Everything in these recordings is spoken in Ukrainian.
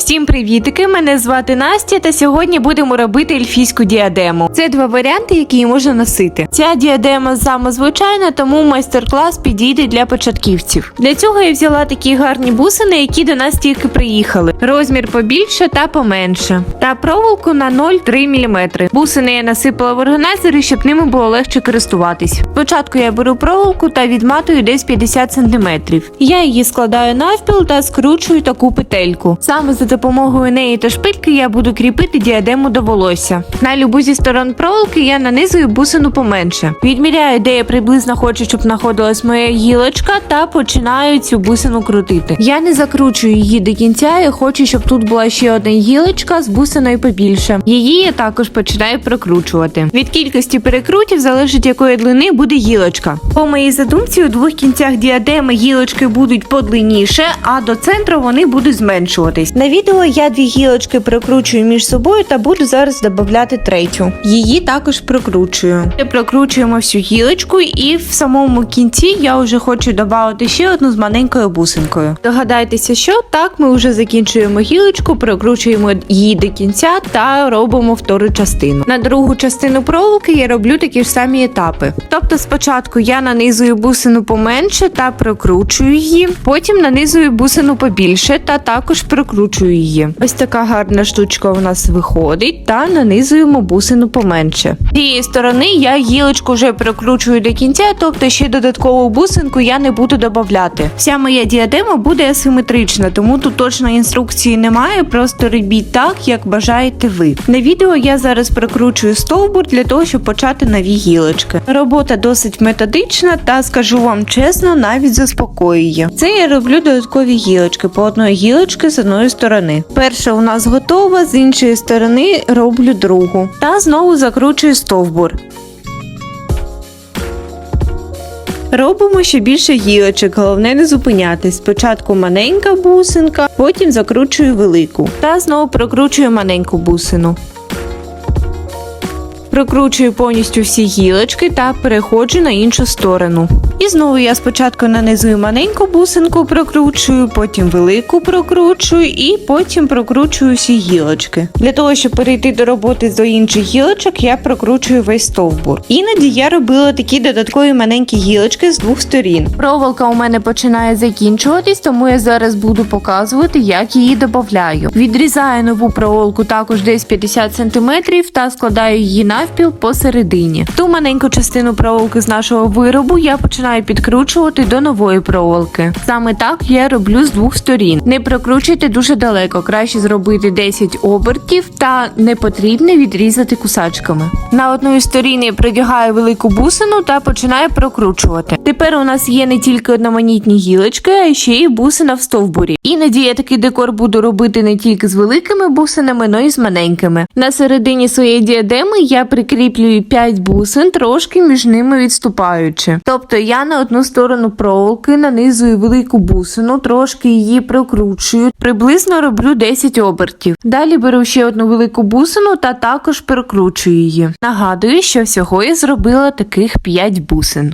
Всім привітики! Мене звати Настя, та сьогодні будемо робити ельфійську діадему. Це два варіанти, які її можна носити. Ця діадема саме звичайна, тому майстер-клас підійде для початківців. Для цього я взяла такі гарні бусини, які до нас тільки приїхали. Розмір побільше та поменше. Та проволоку на 0,3 мм. Бусини я насипала в органайзери, щоб ними було легше користуватись. Спочатку я беру проволоку та відматую десь 50 см. Я її складаю навпіл та скручую таку петельку. Саме за допомогою неї та шпильки я буду кріпити діадему до волосся. На любу зі сторон проволоки я нанизую бусину поменше. Відміряю, де я приблизно хочу, щоб знаходилась моя гілочка, та починаю цю бусину крутити. Я не закручую її до кінця, я хочу, щоб тут була ще одна гілочка з бусиною побільше. Її я також починаю прокручувати. Від кількості перекрутів залежить якої длини буде гілочка. По моїй задумці, у двох кінцях діадеми гілочки будуть подлинніше, а до центру вони будуть зменшуватись. Відео я дві гілочки прокручую між собою та буду зараз додати третю. Її також прокручую. Ми Прокручуємо всю гілочку, і в самому кінці я вже хочу додати ще одну з маленькою бусинкою. Догадайтеся, що так ми вже закінчуємо гілочку, прокручуємо її до кінця та робимо втору частину. На другу частину проволоки я роблю такі ж самі етапи. Тобто спочатку я нанизую бусину поменше та прокручую її, потім нанизую бусину побільше та також прокручую її. Ось така гарна штучка у нас виходить, та нанизуємо бусину поменше. З цієї сторони я гілочку вже прокручую до кінця, тобто ще додаткову бусинку я не буду додавати. Вся моя діадема буде асиметрична, тому тут точно інструкції немає, просто робіть так, як бажаєте ви. На відео я зараз прокручую стовбур для того, щоб почати нові гілочки. Робота досить методична та скажу вам чесно, навіть заспокоює. Це я роблю додаткові гілочки по одної гілочки з одної сторони. Перша у нас готова, з іншої сторони роблю другу. Та знову закручую стовбур. Робимо ще більше гілочок, головне не зупинятись. Спочатку маленька бусинка, потім закручую велику. Та знову прокручую маленьку бусину. Прокручую повністю всі гілочки та переходжу на іншу сторону. І знову я спочатку нанизую маленьку бусинку, прокручую, потім велику прокручую і потім прокручую всі гілочки. Для того, щоб перейти до роботи до інших гілочок, я прокручую весь стовбур. Іноді я робила такі додаткові маленькі гілочки з двох сторін. Проволока у мене починає закінчуватись, тому я зараз буду показувати, як її додаю. Відрізаю нову проволоку також десь 50 см та складаю її навпіл посередині. Ту маленьку частину проволоки з нашого виробу я починаю підкручувати до нової проволоки. Саме так я роблю з двох сторін. Не прокручуйте дуже далеко, краще зробити 10 обертів та не потрібно відрізати кусачками. На одної сторін я продягаю велику бусину та починаю прокручувати. Тепер у нас є не тільки одноманітні гілочки, а ще й бусина в стовбурі. Іноді я такий декор буду робити не тільки з великими бусинами, але й з маленькими. На середині своєї діадеми я прикріплюю 5 бусин, трошки між ними відступаючи. Тобто я на одну сторону проволоки нанизую велику бусину, трошки її прокручую, приблизно роблю 10 обертів. Далі беру ще одну велику бусину та також прокручую її. Нагадую, що всього я зробила таких 5 бусин.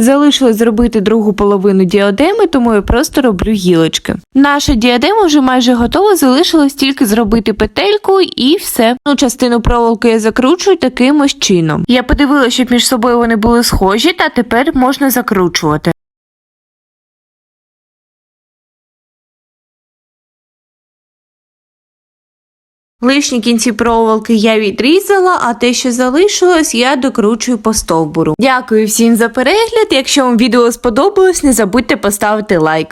Залишилось зробити другу половину діадеми, тому я просто роблю гілочки. Наша діадема вже майже готова, залишилось тільки зробити петельку і все. Ну, частину проволоки я закручую таким ось чином. Я подивилася, щоб між собою вони були схожі, та тепер можна закручувати. Лишні кінці проволоки я відрізала, а те, що залишилось, я докручую по стовбуру. Дякую всім за перегляд. Якщо вам відео сподобалось, не забудьте поставити лайк.